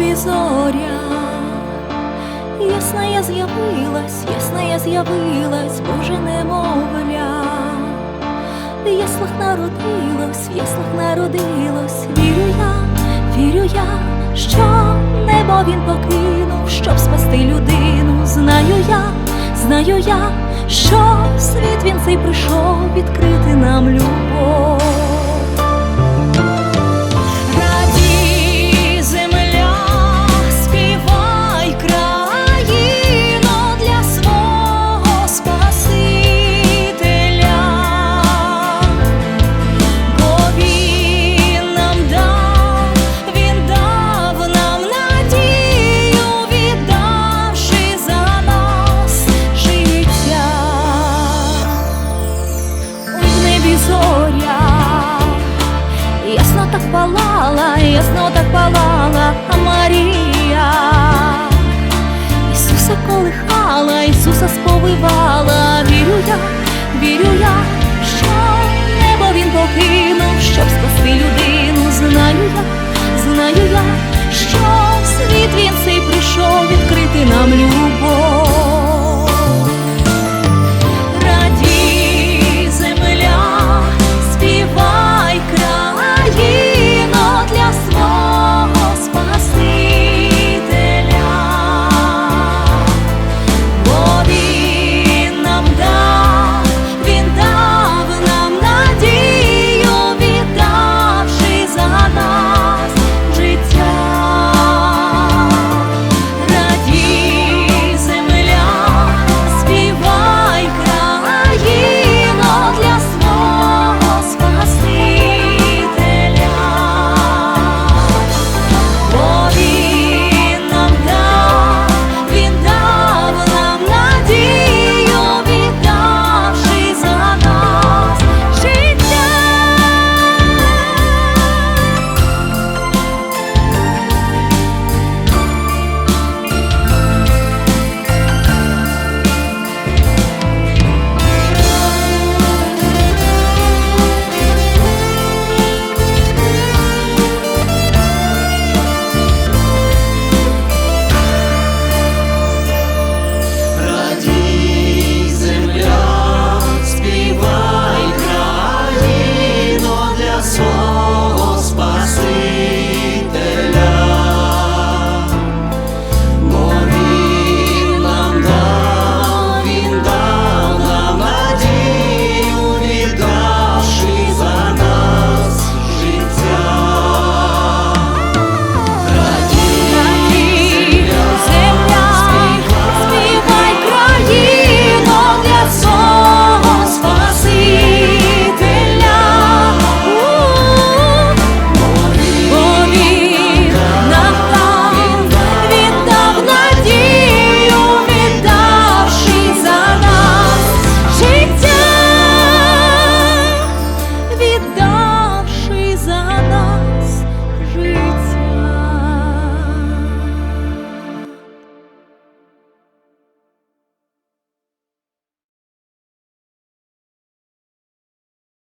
небі зоря, ясна я з'явилась, ясна я з'явилась, Боже немовля, в яслах народилось, в яслах народилось, вірю я, вірю я, що небо він покинув, щоб спасти людину. Знаю я, знаю я, що світ він цей прийшов відкрити нам любов. сонце сповивала, вірю я, вірю я, що небо він покинув, щоб спасти людину.